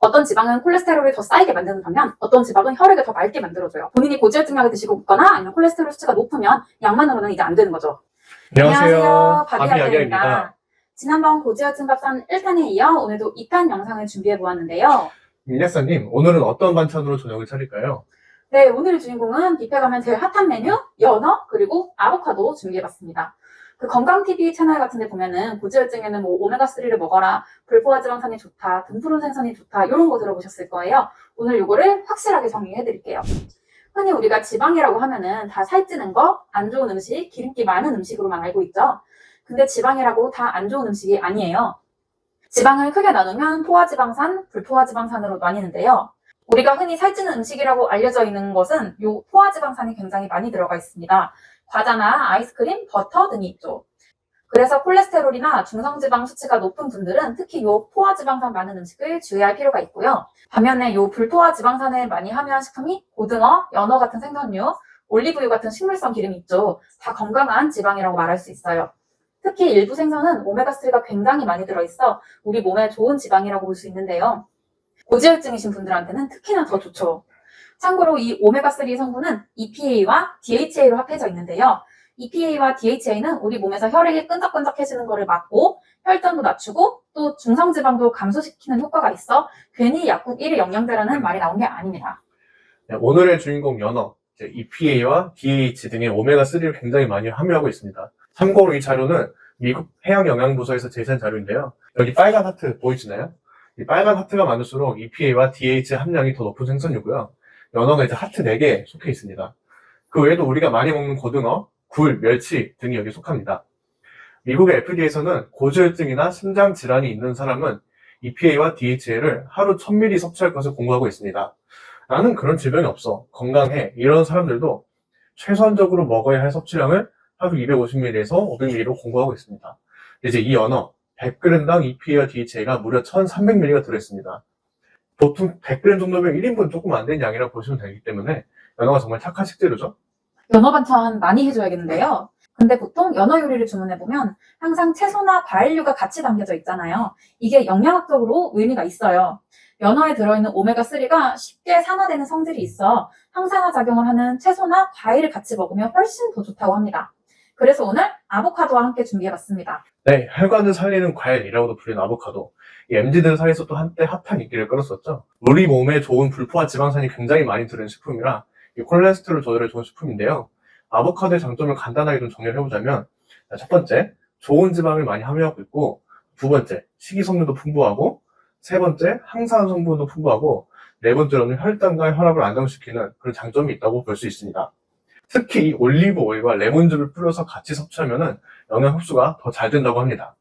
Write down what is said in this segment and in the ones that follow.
어떤 지방은 콜레스테롤을 더 쌓이게 만드는 반면 어떤 지방은 혈액을 더 맑게 만들어줘요. 본인이 고지혈증 약을 드시고 있거나 아니면 콜레스테롤 수치가 높으면 약만으로는 이제 안 되는 거죠. 안녕하세요. 바비아기입니다. 지난번 고지혈증 밥상 1탄에 이어 오늘도 2탄 영상을 준비해 보았는데요. 민약사님, 오늘은 어떤 반찬으로 저녁을 차릴까요? 네, 오늘의 주인공은 뷔페 가면 제일 핫한 메뉴, 연어, 그리고 아보카도 준비해봤습니다. 그 건강TV 채널 같은 데 보면은 고지혈증에는 뭐 오메가 3를 먹어라, 불포화 지방산이 좋다, 등푸른 생선이 좋다, 이런 거 들어보셨을 거예요. 오늘 요거를 확실하게 정리해드릴게요. 흔히 우리가 지방이라고 하면은 다 살찌는 거, 안 좋은 음식, 기름기 많은 음식으로만 알고 있죠. 근데 지방이라고 다 안 좋은 음식이 아니에요. 지방을 크게 나누면 포화지방산, 불포화지방산으로 나뉘는데요. 우리가 흔히 살찌는 음식이라고 알려져 있는 것은 요 포화지방산이 굉장히 많이 들어가 있습니다. 과자나 아이스크림, 버터 등이 있죠. 그래서 콜레스테롤이나 중성지방 수치가 높은 분들은 특히 요 포화지방산 많은 음식을 주의할 필요가 있고요. 반면에 요 불포화지방산을 많이 함유한 식품이 고등어, 연어 같은 생선류, 올리브유 같은 식물성 기름이 있죠. 다 건강한 지방이라고 말할 수 있어요. 특히 일부 생선은 오메가3가 굉장히 많이 들어있어 우리 몸에 좋은 지방이라고 볼 수 있는데요. 고지혈증이신 분들한테는 특히나 더 좋죠. 참고로 이 오메가3 성분은 EPA와 DHA로 합해져 있는데요. EPA와 DHA는 우리 몸에서 혈액이 끈적끈적해지는 것을 막고 혈전도 낮추고 또 중성지방도 감소시키는 효과가 있어 괜히 약국 1위 영양제라는 말이 나온 게 아닙니다. 네, 오늘의 주인공 연어, EPA와 DH 등의 오메가3를 굉장히 많이 함유하고 있습니다. 참고로 이 자료는 미국 해양영양부서에서 제시한 자료인데요. 여기 빨간 하트 보이시나요? 이 빨간 하트가 많을수록 EPA와 DH 함량이 더 높은 생선이고요. 연어가 이제 하트 4개에 속해 있습니다. 그 외에도 우리가 많이 먹는 고등어, 굴, 멸치 등이 여기 속합니다. 미국의 FDA에서는 고지혈증이나 심장 질환이 있는 사람은 EPA와 DHA를 하루 1000ml 섭취할 것을 공부하고 있습니다. 나는 그런 질병이 없어. 건강해. 이런 사람들도 최소한적으로 먹어야 할 섭취량을 하루 250ml에서 500ml로 공부하고 있습니다. 이제 이 연어 100g당 EPA와 DHA가 무려 1300ml가 들어있습니다. 보통 100g 정도면 1인분 조금 안 되는 양이라고 보시면 되기 때문에 연어가 정말 착한 식재료죠. 연어 반찬 많이 해줘야겠는데요. 근데 보통 연어 요리를 주문해보면 항상 채소나 과일류가 같이 담겨져 있잖아요. 이게 영양학적으로 의미가 있어요. 연어에 들어있는 오메가3가 쉽게 산화되는 성질이 있어 항산화 작용을 하는 채소나 과일을 같이 먹으면 훨씬 더 좋다고 합니다. 그래서 오늘 아보카도와 함께 준비해봤습니다. 네, 혈관을 살리는 과일이라고도 불리는 아보카도. 이 MZ들 사이에서 또 한때 핫한 인기를 끌었었죠. 우리 몸에 좋은 불포화 지방산이 굉장히 많이 들은 식품이라 이 콜레스테롤 조절에 좋은 식품인데요. 아보카도의 장점을 간단하게 좀 정리를 해보자면 자, 첫 번째, 좋은 지방을 많이 함유하고 있고 두 번째, 식이섬유도 풍부하고 세 번째, 항산 성분도 풍부하고 네 번째로는 혈당과 혈압을 안정시키는 그런 장점이 있다고 볼 수 있습니다. 특히 이 올리브 오일과 레몬즙을 뿌려서 같이 섭취하면 영양 흡수가 더 잘 된다고 합니다.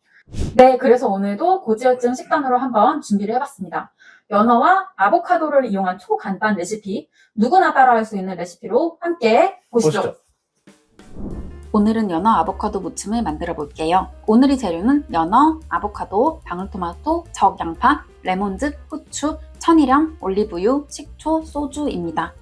네, 그래서 오늘도 고지혈증 식단으로 한번 준비를 해봤습니다. 연어와 아보카도를 이용한 초간단 레시피, 누구나 따라할 수 있는 레시피로 함께 보시죠. 보시죠. 오늘은 연어 아보카도 무침을 만들어 볼게요. 오늘의 재료는 연어, 아보카도, 방울토마토, 적양파, 레몬즙, 후추, 천일염, 올리브유, 식초, 소주입니다.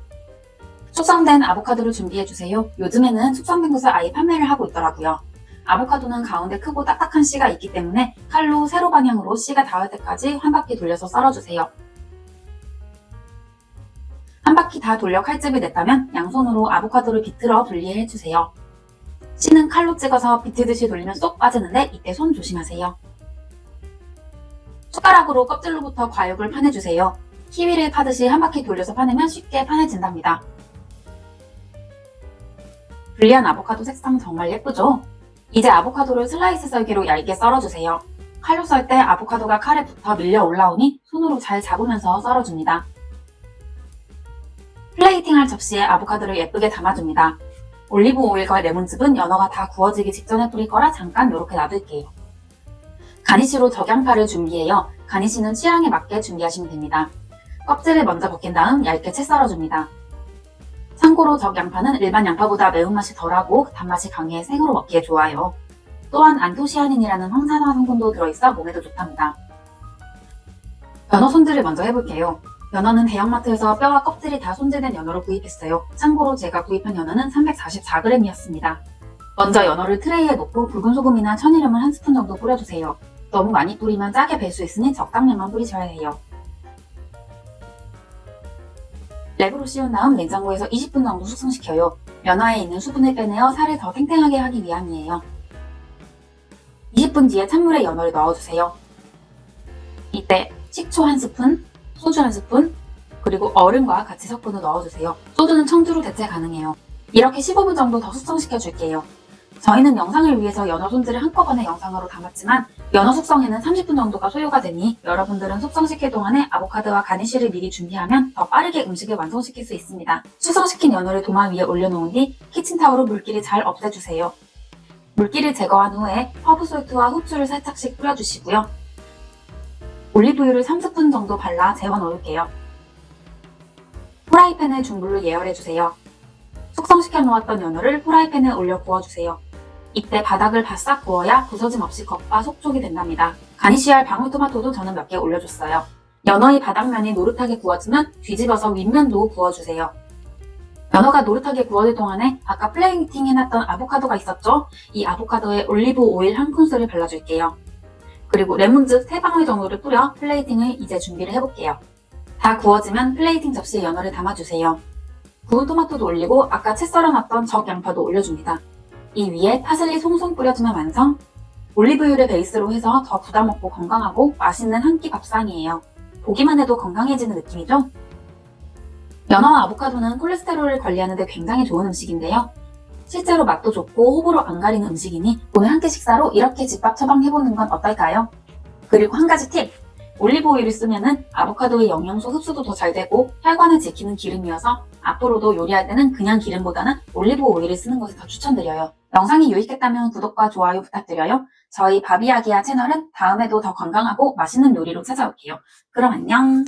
숙성된 아보카도를 준비해주세요. 요즘에는 숙성된 것을 아예 판매를 하고 있더라고요. 아보카도는 가운데 크고 딱딱한 씨가 있기 때문에 칼로 세로 방향으로 씨가 닿을 때까지 한 바퀴 돌려서 썰어주세요. 한 바퀴 다 돌려 칼집이 냈다면 양손으로 아보카도를 비틀어 분리해주세요. 씨는 칼로 찍어서 비트듯이 돌리면 쏙 빠지는데 이때 손 조심하세요. 숟가락으로 껍질로부터 과육을 파내주세요. 키위를 파듯이 한 바퀴 돌려서 파내면 쉽게 파내진답니다. 분리한 아보카도 색상 정말 예쁘죠? 이제 아보카도를 슬라이스 썰기로 얇게 썰어주세요. 칼로 썰 때 아보카도가 칼에 붙어 밀려 올라오니 손으로 잘 잡으면서 썰어줍니다. 플레이팅할 접시에 아보카도를 예쁘게 담아줍니다. 올리브 오일과 레몬즙은 연어가 다 구워지기 직전에 뿌릴 거라 잠깐 이렇게 놔둘게요. 가니쉬로 적양파를 준비해요. 가니쉬는 취향에 맞게 준비하시면 됩니다. 껍질을 먼저 벗긴 다음 얇게 채 썰어줍니다. 참고로 적양파는 일반 양파보다 매운맛이 덜하고 단맛이 강해 생으로 먹기에 좋아요. 또한 안토시아닌이라는 황산화 성분도 들어있어 몸에도 좋답니다. 연어 손질을 먼저 해볼게요. 연어는 대형마트에서 뼈와 껍질이 다 손질된 연어를 구입했어요. 참고로 제가 구입한 연어는 344g이었습니다. 먼저 연어를 트레이에 놓고 붉은 소금이나 천일염을 한 스푼 정도 뿌려주세요. 너무 많이 뿌리면 짜게 벨 수 있으니 적당량만 뿌리셔야 해요. 랩으로 씌운 다음 냉장고에서 20분 정도 숙성시켜요. 연어에 있는 수분을 빼내어 살을 더 탱탱하게 하기 위함이에요. 20분 뒤에 찬물에 연어를 넣어주세요. 이때 식초 한 스푼, 소주 한 스푼, 그리고 얼음과 같이 섞어서 넣어주세요. 소주는 청주로 대체 가능해요. 이렇게 15분 정도 더 숙성시켜 줄게요. 저희는 영상을 위해서 연어 손질을 한꺼번에 영상으로 담았지만 연어 숙성에는 30분 정도가 소요가 되니 여러분들은 숙성시킬 동안에 아보카도와 가니쉬를 미리 준비하면 더 빠르게 음식을 완성시킬 수 있습니다. 숙성시킨 연어를 도마 위에 올려놓은 뒤 키친타올로 물기를 잘 없애주세요. 물기를 제거한 후에 허브솔트와 후추를 살짝씩 뿌려주시고요. 올리브유를 3스푼 정도 발라 재워 놓을게요. 프라이팬에 중불로 예열해주세요. 숙성시켜 놓았던 연어를 프라이팬에 올려 구워주세요. 이때 바닥을 바싹 구워야 부서짐 없이 겉바 속촉이 된답니다. 가니쉬할 방울토마토도 저는 몇 개 올려줬어요. 연어의 바닥면이 노릇하게 구워지면 뒤집어서 윗면도 구워주세요. 연어가 노릇하게 구워질 동안에 아까 플레이팅 해놨던 아보카도가 있었죠? 이 아보카도에 올리브 오일 한 큰술을 발라줄게요. 그리고 레몬즙 3방울 정도를 뿌려 플레이팅을 이제 준비를 해볼게요. 다 구워지면 플레이팅 접시에 연어를 담아주세요. 구운 토마토도 올리고 아까 채 썰어놨던 적 양파도 올려줍니다. 이 위에 파슬리 송송 뿌려주면 완성! 올리브유를 베이스로 해서 더 부담없고 건강하고 맛있는 한 끼 밥상이에요. 보기만 해도 건강해지는 느낌이죠? 연어와 아보카도는 콜레스테롤을 관리하는데 굉장히 좋은 음식인데요. 실제로 맛도 좋고 호불호 안 가리는 음식이니 오늘 한 끼 식사로 이렇게 집밥 처방해보는 건 어떨까요? 그리고 한 가지 팁! 올리브 오일을 쓰면은 아보카도의 영양소 흡수도 더 잘 되고 혈관을 지키는 기름이어서 앞으로도 요리할 때는 그냥 기름보다는 올리브 오일을 쓰는 것을 더 추천드려요. 영상이 유익했다면 구독과 좋아요 부탁드려요. 저희 바비아기아 채널은 다음에도 더 건강하고 맛있는 요리로 찾아올게요. 그럼 안녕!